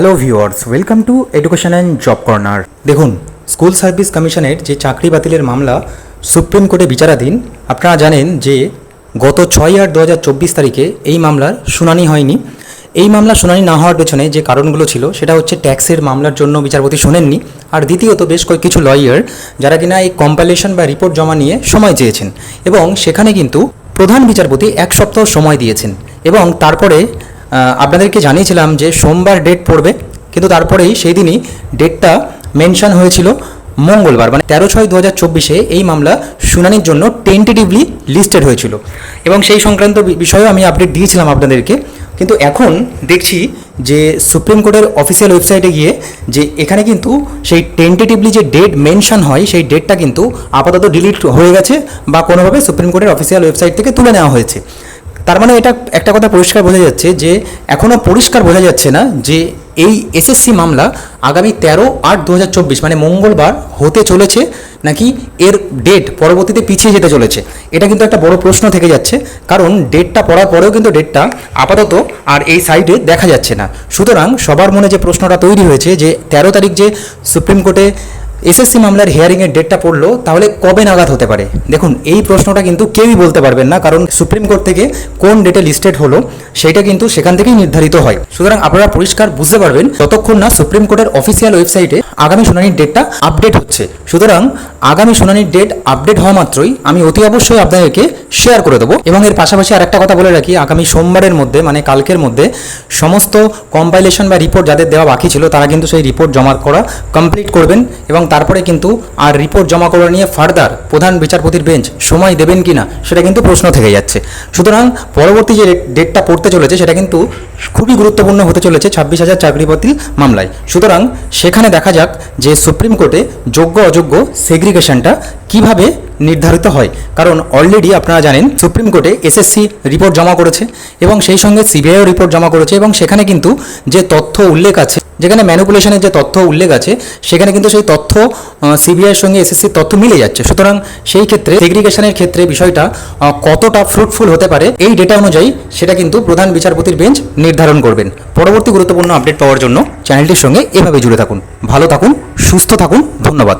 Hello viewers welcome to education and job corner দেখুন school service কমিশনের যে চাকরি বাতিলের মামলা সুপ্রিম কোর্টে বিচারাধীন, আপনারা জানেন যে গত ছয় আট দু তারিখে এই মামলার শুনানি হয়নি। এই মামলা শুনানি না হওয়ার পেছনে যে কারণগুলো ছিল, সেটা হচ্ছে ট্যাক্সের মামলার জন্য বিচারপতি শোনেননি। আর দ্বিতীয়ত বেশ কয়েক কিছু লয়ার যারা কিনা এই কম্পাইলেশন বা রিপোর্ট জমা নিয়ে সময় চেয়েছেন। এবং সেখানে কিন্তু প্রধান বিচারপতি এক সপ্তাহ সময় দিয়েছেন। এবং তারপরে আপনাদেরকে জানিয়েছিলাম যে সোমবার ডেট পড়বে, কিন্তু তারপরেই সেই দিনই ডেটটা মেনশন হয়েছিল মঙ্গলবার মানে তেরো ছয় দু হাজার চব্বিশে এই মামলা শুনানির জন্য টেন্টেটিভলি লিস্টেড হয়েছিল। এবং সেই সংক্রান্ত বিষয়েও আমি আপডেট দিয়েছিলাম আপনাদেরকে। কিন্তু এখন দেখছি যে সুপ্রিম কোর্টের অফিসিয়াল ওয়েবসাইটে গিয়ে যে এখানে কিন্তু সেই টেন্টেটিভলি যে ডেট মেনশন হয়, সেই ডেটটা কিন্তু আপাতত ডিলিট হয়ে গেছে বা কোনোভাবে সুপ্রিম কোর্টের অফিসিয়াল ওয়েবসাইট থেকে তুলে নেওয়া হয়েছে। তার মানে এটা একটা কথা পরিষ্কার বোঝা যাচ্ছে যে এখনও পরিষ্কার বোঝা যাচ্ছে না যে এই এসএসসি মামলা আগামী তেরো আট দু মানে মঙ্গলবার হতে চলেছে নাকি এর ডেট পরবর্তীতে পিছিয়ে যেতে চলেছে? এটা কিন্তু একটা বড় প্রশ্ন থেকে যাচ্ছে, কারণ ডেটটা পড়ার পরেও কিন্তু ডেটটা আপাতত আর এই সাইডে দেখা যাচ্ছে না। সুতরাং সবার মনে যে প্রশ্নটা তৈরি হয়েছে যে তেরো তারিখ যে সুপ্রিম কোর্টে এসএসসি মামলার হিয়ারিংয়ের ডেটটা পড়ল, তাহলে কবে নাগাদ হতে পারে? দেখুন, এই প্রশ্নটা কিন্তু কেউই বলতে পারবেন না, কারণ সুপ্রিম কোর্ট থেকে কোন ডেটে লিস্টেড হলো, সেটা কিন্তু সেখান থেকেই নির্ধারিত হয়। সুতরাং আপনারা পরিষ্কার বুঝতে পারবেন, যতক্ষণ না সুপ্রিম কোর্টের অফিসিয়াল ওয়েবসাইটে আগামী শুনানির ডেটটা আপডেট হচ্ছে। সুতরাং আগামী শুনানির ডেট আপডেট হওয়া মাত্রই আমি অতি অবশ্যই আপনাদেরকে শেয়ার করে দেবো। এবং এর পাশাপাশি আর একটা কথা বলে রাখি, আগামী সোমবারের মধ্যে মানে কালকের মধ্যে সমস্ত কম্পাইলেশন বা রিপোর্ট যাদের দেওয়া বাকি ছিল, তারা কিন্তু সেই রিপোর্ট জমা করা কমপ্লিট করবেন এবং তারপরে কিন্তু আর রিপোর্ট জমা করা নিয়ে ফার্দার প্রধান বিচারপতির বেঞ্চ সময় দেবেন কিনা, সেটা কিন্তু প্রশ্ন থেকে যাচ্ছে। সুতরাং পরবর্তী যে ডেটটা পড়তে চলেছে, সেটা কিন্তু খুবই গুরুত্বপূর্ণ হতে চলেছে ছাব্বিশ হাজার চাকরি বাতিল মামলায়। সুতরাং সেখানে দেখা যাক যে সুপ্রিম কোর্টে যোগ্য অযোগ্য সেগ্রিগেশনটা কীভাবে নির্ধারিত হয়? কারণ অলরেডি আপনারা জানেন, সুপ্রিম কোর্টে এসএসসি রিপোর্ট জমা করেছে এবং সেই সঙ্গে সিবিআইও রিপোর্ট জমা করেছে এবং সেখানে কিন্তু যে তথ্য উল্লেখ আছে, যেখানে ম্যানুপুলেশনের যে তথ্য উল্লেখ আছে, সেখানে কিন্তু সেই তথ্য সিবিআইয়ের সঙ্গে এসএসসির তথ্য মিলে যাচ্ছে। সুতরাং সেই ক্ষেত্রে সেগ্রিগেশনের ক্ষেত্রে বিষয়টা কতটা ফ্রুটফুল হতে পারে, এই ডেটা অনুযায়ী সেটা কিন্তু প্রধান বিচারপতির বেঞ্চ নির্ধারণ করবেন। পরবর্তী গুরুত্বপূর্ণ আপডেট পাওয়ার জন্য চ্যানেলটির সঙ্গে এভাবে জুড়ে থাকুন। ভালো থাকুন, সুস্থ থাকুন, ধন্যবাদ।